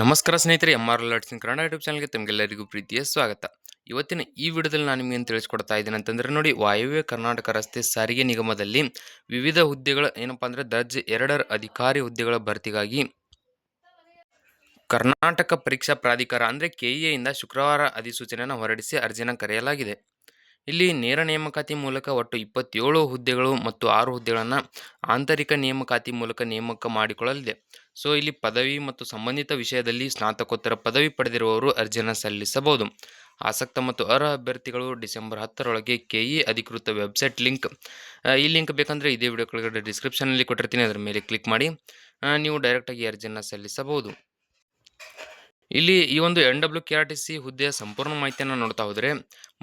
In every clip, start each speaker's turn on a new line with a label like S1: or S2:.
S1: ನಮಸ್ಕಾರ ಸ್ನೇಹಿತರೆ M R ಲರ್ಟ್ಸಿಂಗ್ ಕನ್ನಡ ಯೂಟ್ಯೂಬ್ ಚಾನಲ್ಗೆ ತಮಗೆಲ್ಲರಿಗೂ ಪ್ರೀತಿಯ ಸ್ವಾಗತ. ಇವತ್ತಿನ ಈ ವಿಡಿಯೋದಲ್ಲಿ ನಾನು ನಿಮಗೆ ತಿಳಿಸ್ಕೊಡ್ತಾ ಇದ್ದೀನಿ ಅಂತಂದರೆ ನೋಡಿ, ವಾಯುವ್ಯ ಕರ್ನಾಟಕ ರಸ್ತೆ ಸಾರಿಗೆ ನಿಗಮದಲ್ಲಿ ವಿವಿಧ ಹುದ್ದೆಗಳ ಏನಪ್ಪ ಅಂದರೆ ದರ್ಜೆ ಎರಡರ ಅಧಿಕಾರಿ ಹುದ್ದೆಗಳ ಭರ್ತಿಗಾಗಿ ಕರ್ನಾಟಕ ಪರೀಕ್ಷಾ ಪ್ರಾಧಿಕಾರ ಅಂದರೆ ಕೆಇಎಯಿಂದ ಶುಕ್ರವಾರ ಅಧಿಸೂಚನೆಯನ್ನು ಹೊರಡಿಸಿ ಅರ್ಜಿನ ಕರೆಯಲಾಗಿದೆ. ಇಲ್ಲಿ ನೇರ ನೇಮಕಾತಿ ಮೂಲಕ ಒಟ್ಟು ಇಪ್ಪತ್ತೇಳು ಹುದ್ದೆಗಳು ಮತ್ತು ಆರು ಹುದ್ದೆಗಳನ್ನು ಆಂತರಿಕ ನೇಮಕಾತಿ ಮೂಲಕ ನೇಮಕ ಮಾಡಿಕೊಳ್ಳಲಿದೆ. ಸೊ, ಇಲ್ಲಿ ಪದವಿ ಮತ್ತು ಸಂಬಂಧಿತ ವಿಷಯದಲ್ಲಿ ಸ್ನಾತಕೋತ್ತರ ಪದವಿ ಪಡೆದಿರುವವರು ಅರ್ಜಿಯನ್ನು ಸಲ್ಲಿಸಬಹುದು. ಆಸಕ್ತ ಮತ್ತು ಅರ್ಹ ಅಭ್ಯರ್ಥಿಗಳು ಡಿಸೆಂಬರ್ ಹತ್ತರೊಳಗೆ ಕೆಇ ಅಧಿಕೃತ ವೆಬ್ಸೈಟ್ ಲಿಂಕ್. ಈ ಲಿಂಕ್ ಬೇಕಂದರೆ ಇದೇ ವಿಡಿಯೋ ಕೆಳಗಡೆ ಡಿಸ್ಕ್ರಿಪ್ಷನಲ್ಲಿ ಕೊಟ್ಟಿರ್ತೀನಿ. ಅದರ ಮೇಲೆ ಕ್ಲಿಕ್ ಮಾಡಿ. ನೀವು ಡೈರೆಕ್ಟಾಗಿ ಅರ್ಜಿಯನ್ನು ಸಲ್ಲಿಸಬಹುದು. ಇಲ್ಲಿ ಈ ಒಂದು N W K R T C ಹುದ್ದೆಯ ಸಂಪೂರ್ಣ ಮಾಹಿತಿಯನ್ನು ನೋಡ್ತಾ ಹೋದರೆ,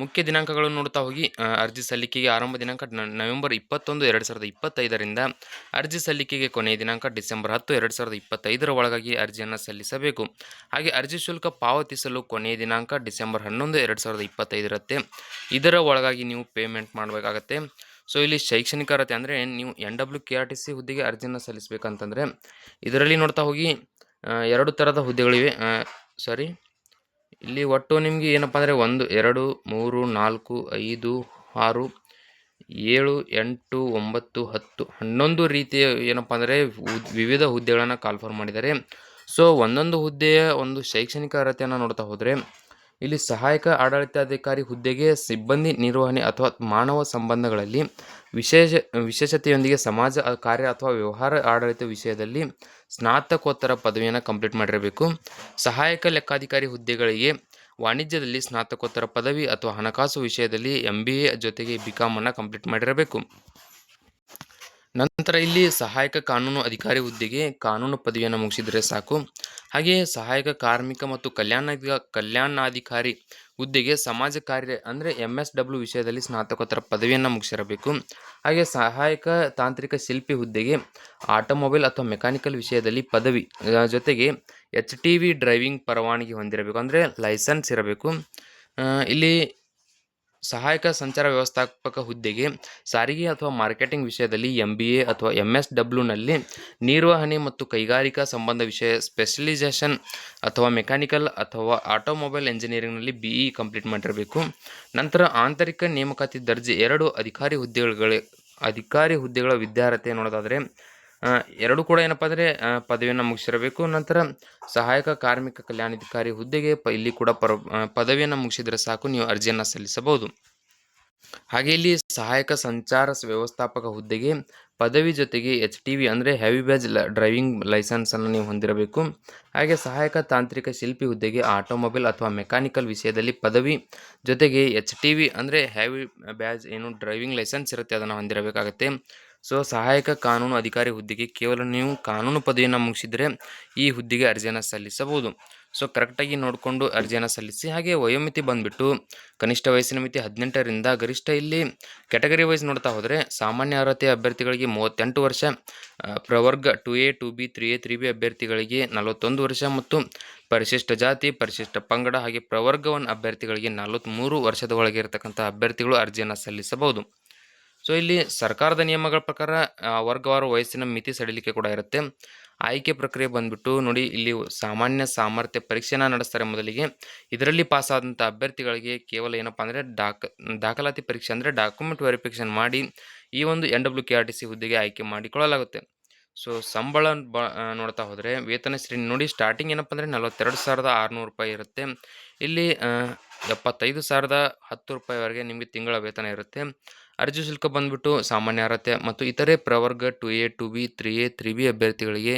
S1: ಮುಖ್ಯ ದಿನಾಂಕಗಳನ್ನು ನೋಡ್ತಾ ಹೋಗಿ ಅರ್ಜಿ ಸಲ್ಲಿಕೆಗೆ ಆರಂಭ ದಿನಾಂಕ ನವೆಂಬರ್ ಇಪ್ಪತ್ತೊಂದು, ಎರಡು ಸಾವಿರದ ಇಪ್ಪತ್ತೈದರಿಂದ ಅರ್ಜಿ ಸಲ್ಲಿಕೆಗೆ ಕೊನೆಯ ದಿನಾಂಕ ಡಿಸೆಂಬರ್ ಹತ್ತು, ಎರಡು ಸಾವಿರದ ಇಪ್ಪತ್ತೈದರ ಒಳಗಾಗಿ ಅರ್ಜಿಯನ್ನು ಸಲ್ಲಿಸಬೇಕು. ಹಾಗೆ ಅರ್ಜಿ ಶುಲ್ಕ ಪಾವತಿಸಲು ಕೊನೆಯ ದಿನಾಂಕ ಡಿಸೆಂಬರ್ ಹನ್ನೊಂದು, ಎರಡು ಸಾವಿರದ ಇಪ್ಪತ್ತೈದರತ್ತೆ. ಇದರ ಒಳಗಾಗಿ ನೀವು ಪೇಮೆಂಟ್ ಮಾಡಬೇಕಾಗತ್ತೆ. ಸೊ ಇಲ್ಲಿ ಶೈಕ್ಷಣಿಕ ಅರ್ಹತೆ ಅಂದರೆ, ನೀವು N W K R T C ಹುದ್ದೆಗೆ ಅರ್ಜಿಯನ್ನು ಸಲ್ಲಿಸಬೇಕಂತಂದರೆ, ಇದರಲ್ಲಿ ನೋಡ್ತಾ ಹೋಗಿ ಎರಡು ಥರದ ಹುದ್ದೆಗಳಿವೆ. ಸಾರಿ. ಇಲ್ಲಿ ಒಟ್ಟು ನಿಮಗೆ ಏನಪ್ಪ ಅಂದರೆ ಒಂದು, ಎರಡು, ಮೂರು, ನಾಲ್ಕು, ಐದು, ಆರು, ಏಳು, ಎಂಟು, ಒಂಬತ್ತು, ಹತ್ತು ಹನ್ನೊಂದು ರೀತಿಯ ಏನಪ್ಪ ಅಂದರೆ ವಿವಿಧ ಹುದ್ದೆಗಳನ್ನು ಕಾಲ್ಫರ್ ಮಾಡಿದ್ದಾರೆ. ಸೊ ಒಂದೊಂದು ಹುದ್ದೆಯ ಒಂದು ಶೈಕ್ಷಣಿಕ ಅರ್ಹತೆಯನ್ನು ನೋಡ್ತಾ ಹೋದರೆ ಇಲ್ಲಿ ಸಹಾಯಕ ಆಡಳಿತಾಧಿಕಾರಿ ಹುದ್ದೆಗೆ ಸಿಬ್ಬಂದಿ ನಿರ್ವಹಣೆ ಅಥವಾ ಮಾನವ ಸಂಬಂಧಗಳಲ್ಲಿ ವಿಶೇಷ, ವಿಶೇಷತೆಯೊಂದಿಗೆ ಸಮಾಜ ಕಾರ್ಯ ಅಥವಾ ವ್ಯವಹಾರ ಆಡಳಿತ ವಿಷಯದಲ್ಲಿ ಸ್ನಾತಕೋತ್ತರ ಪದವಿಯನ್ನು ಕಂಪ್ಲೀಟ್ ಮಾಡಿರಬೇಕು. ಸಹಾಯಕ ಲೆಕ್ಕಾಧಿಕಾರಿ ಹುದ್ದೆಗಳಿಗೆ ವಾಣಿಜ್ಯದಲ್ಲಿ ಸ್ನಾತಕೋತ್ತರ ಪದವಿ ಅಥವಾ ಹಣಕಾಸು ವಿಷಯದಲ್ಲಿ ಎಂ ಬಿ ಎ ಜೊತೆಗೆ ಬಿ ಕಾಮನ್ನು ಕಂಪ್ಲೀಟ್ ಮಾಡಿರಬೇಕು. ನಂತರ ಇಲ್ಲಿ ಸಹಾಯಕ ಕಾನೂನು ಅಧಿಕಾರಿ ಹುದ್ದೆಗೆ ಕಾನೂನು ಪದವಿಯನ್ನು ಮುಗಿಸಿದರೆ ಸಾಕು. ಹಾಗೆಯೇ ಸಹಾಯಕ ಕಾರ್ಮಿಕ ಮತ್ತು ಕಲ್ಯಾಣ ಕಲ್ಯಾಣಾಧಿಕಾರಿ ಹುದ್ದೆಗೆ ಸಮಾಜ ಕಾರ್ಯ, ಅಂದರೆ ಎಂ ಎಸ್ ಡಬ್ಲ್ಯೂ ವಿಷಯದಲ್ಲಿ ಸ್ನಾತಕೋತ್ತರ ಪದವಿಯನ್ನು ಮುಗಿಸಿರಬೇಕು. ಹಾಗೆ ಸಹಾಯಕ ತಾಂತ್ರಿಕ ಶಿಲ್ಪಿ ಹುದ್ದೆಗೆ ಆಟೋಮೊಬೈಲ್ ಅಥವಾ ಮೆಕ್ಯಾನಿಕಲ್ ವಿಷಯದಲ್ಲಿ ಪದವಿ ಜೊತೆಗೆ ಎಚ್ ಟಿ ವಿ ಡ್ರೈವಿಂಗ್ ಪರವಾನಗಿ ಹೊಂದಿರಬೇಕು. ಅಂದರೆ ಲೈಸೆನ್ಸ್ ಇರಬೇಕು. ಇಲ್ಲಿ ಸಹಾಯಕ ಸಂಚಾರ ವ್ಯವಸ್ಥಾಪಕ ಹುದ್ದೆಗೆ ಸಾರಿಗೆ ಅಥವಾ ಮಾರ್ಕೆಟಿಂಗ್ ವಿಷಯದಲ್ಲಿ ಎಂ ಬಿ ಎ ಅಥವಾ ಎಂ ಎಸ್ ಡಬ್ಲ್ಯೂನಲ್ಲಿ ನಿರ್ವಹಣೆ ಮತ್ತು ಕೈಗಾರಿಕಾ ಸಂಬಂಧ ವಿಷಯ ಸ್ಪೆಷಲೈಸೇಷನ್ ಅಥವಾ ಮೆಕ್ಯಾನಿಕಲ್ ಅಥವಾ ಆಟೋಮೊಬೈಲ್ ಎಂಜಿನಿಯರಿಂಗ್ನಲ್ಲಿ ಬಿ ಇ ಕಂಪ್ಲೀಟ್ ಮಾಡಿರಬೇಕು. ನಂತರ ಆಂತರಿಕ ನೇಮಕಾತಿ ದರ್ಜೆ ಎರಡು ಅಧಿಕಾರಿ ಹುದ್ದೆಗಳ ಅಧಿಕಾರಿ ಹುದ್ದೆಗಳ ವಿದ್ಯಾರ್ಹತೆ ನೋಡೋದಾದರೆ ಎರಡು ಕೂಡ ಏನಪ್ಪ ಅಂದರೆ ಪದವಿಯನ್ನು ಮುಗಿಸಿರಬೇಕು. ನಂತರ ಸಹಾಯಕ, ಕಾರ್ಮಿಕ ಕಲ್ಯಾಣಾಧಿಕಾರಿ ಹುದ್ದೆಗೆ ಪ, ಇಲ್ಲಿ ಕೂಡ ಪರ ಪದವಿಯನ್ನು ಮುಗಿಸಿದರೆ ಸಾಕು, ನೀವು ಅರ್ಜಿಯನ್ನು ಸಲ್ಲಿಸಬಹುದು. ಹಾಗೆ ಇಲ್ಲಿ ಸಹಾಯಕ ಸಂಚಾರ ವ್ಯವಸ್ಥಾಪಕ ಹುದ್ದೆಗೆ ಪದವಿ ಜೊತೆಗೆ ಎಚ್ ಟಿ ವಿ ಅಂದರೆ ಹೆವಿ ಬ್ಯಾಜ್ ಡ್ರೈವಿಂಗ್ ಲೈಸೆನ್ಸನ್ನು ನೀವು ಹೊಂದಿರಬೇಕು. ಹಾಗೆ ಸಹಾಯಕ ತಾಂತ್ರಿಕ ಶಿಲ್ಪಿ ಹುದ್ದೆಗೆ ಆಟೋಮೊಬೈಲ್ ಅಥವಾ ಮೆಕ್ಯಾನಿಕಲ್ ವಿಷಯದಲ್ಲಿ ಪದವಿ ಜೊತೆಗೆ ಎಚ್ ಟಿ ವಿ ಅಂದರೆ ಹೆವಿ ಬ್ಯಾಜ್ ಏನು ಡ್ರೈವಿಂಗ್ ಲೈಸೆನ್ಸ್ ಇರುತ್ತೆ, ಅದನ್ನು ಹೊಂದಿರಬೇಕಾಗತ್ತೆ. ಸೊ ಸಹಾಯಕ ಕಾನೂನು ಅಧಿಕಾರಿ ಹುದ್ದೆಗೆ ಕೇವಲ ನೀವು ಕಾನೂನು ಪದವಿಯನ್ನು ಮುಗಿಸಿದರೆ ಈ ಹುದ್ದೆಗೆ ಅರ್ಜಿಯನ್ನು ಸಲ್ಲಿಸಬಹುದು. ಸೊ ಕರೆಕ್ಟಾಗಿ ನೋಡಿಕೊಂಡು ಅರ್ಜಿಯನ್ನು ಸಲ್ಲಿಸಿ ಹಾಗೆ ವಯೋಮಿತಿ ಬಂದುಬಿಟ್ಟು ಕನಿಷ್ಠ ವಯಸ್ಸಿನ ಮಿತಿ ಹದಿನೆಂಟರಿಂದ ಗರಿಷ್ಠ ಇಲ್ಲಿ ಕ್ಯಾಟಗರಿ ವೈಸ್ ನೋಡ್ತಾ ಹೋದರೆ ಸಾಮಾನ್ಯ ಅರ್ಹತೆ ಅಭ್ಯರ್ಥಿಗಳಿಗೆ ಮೂವತ್ತೆಂಟು ವರ್ಷ ಪ್ರವರ್ಗ two A, two B, three A, three B ಅಭ್ಯರ್ಥಿಗಳಿಗೆ ನಲವತ್ತೊಂದು ವರ್ಷ ಮತ್ತು ಪರಿಶಿಷ್ಟ ಜಾತಿ, ಪರಿಶಿಷ್ಟ ಪಂಗಡ ಹಾಗೆ ಪ್ರವರ್ಗವನ್ನು ಅಭ್ಯರ್ಥಿಗಳಿಗೆ ನಲವತ್ತ್ಮೂರು ವರ್ಷದ ಒಳಗೆ ಇರತಕ್ಕಂಥ ಅಭ್ಯರ್ಥಿಗಳು ಅರ್ಜಿಯನ್ನು ಸಲ್ಲಿಸಬಹುದು. ಸೊ ಇಲ್ಲಿ ಸರ್ಕಾರದ ನಿಯಮಗಳ ಪ್ರಕಾರ ವರ್ಗವಾರು ವಯಸ್ಸಿನ ಮಿತಿ ಸಡಿಲಿಕೆ ಕೂಡ ಇರುತ್ತೆ. ಆಯ್ಕೆ ಪ್ರಕ್ರಿಯೆ ಬಂದ್ಬಿಟ್ಟು ನೋಡಿ, ಇಲ್ಲಿ ಸಾಮಾನ್ಯ ಸಾಮರ್ಥ್ಯ ಪರೀಕ್ಷೆನ ನಡೆಸ್ತಾರೆ ಮೊದಲಿಗೆ. ಇದರಲ್ಲಿ ಪಾಸ್ ಆದಂಥ ಅಭ್ಯರ್ಥಿಗಳಿಗೆ ಕೇವಲ ಏನಪ್ಪ ಅಂದರೆ ಡಾಕ್, ದಾಖಲಾತಿ ಪರೀಕ್ಷೆ ಅಂದರೆ ಡಾಕ್ಯುಮೆಂಟ್ ವೆರಿಫಿಕೇಷನ್ ಮಾಡಿ, ಈ ಒಂದು N W K R T C ಹುದ್ದೆಗೆ ಆಯ್ಕೆ ಮಾಡಿಕೊಳ್ಳಲಾಗುತ್ತೆ. ಸೊ ಸಂಬಳ ಬ ನೋಡ್ತಾ ಹೋದರೆ, ವೇತನ ಶ್ರೇಣಿ ನೋಡಿ ಸ್ಟಾರ್ಟಿಂಗ್ ಏನಪ್ಪ ಅಂದರೆ ನಲವತ್ತೆರಡು ಸಾವಿರದ ಆರುನೂರು ರೂಪಾಯಿ ಇರುತ್ತೆ. ಇಲ್ಲಿ ಎಪ್ಪತ್ತೈದು ಸಾವಿರದ ಹತ್ತು ರೂಪಾಯಿವರೆಗೆ ನಿಮಗೆ ತಿಂಗಳ ವೇತನ ಇರುತ್ತೆ. ಅರ್ಜಿ ಶುಲ್ಕ ಬಂದ್ಬಿಟ್ಟು ಸಾಮಾನ್ಯ ಅರ್ಹತೆ ಮತ್ತು ಇತರೆ ಪ್ರವರ್ಗ two A two B, three A, three B ಅಭ್ಯರ್ಥಿಗಳಿಗೆ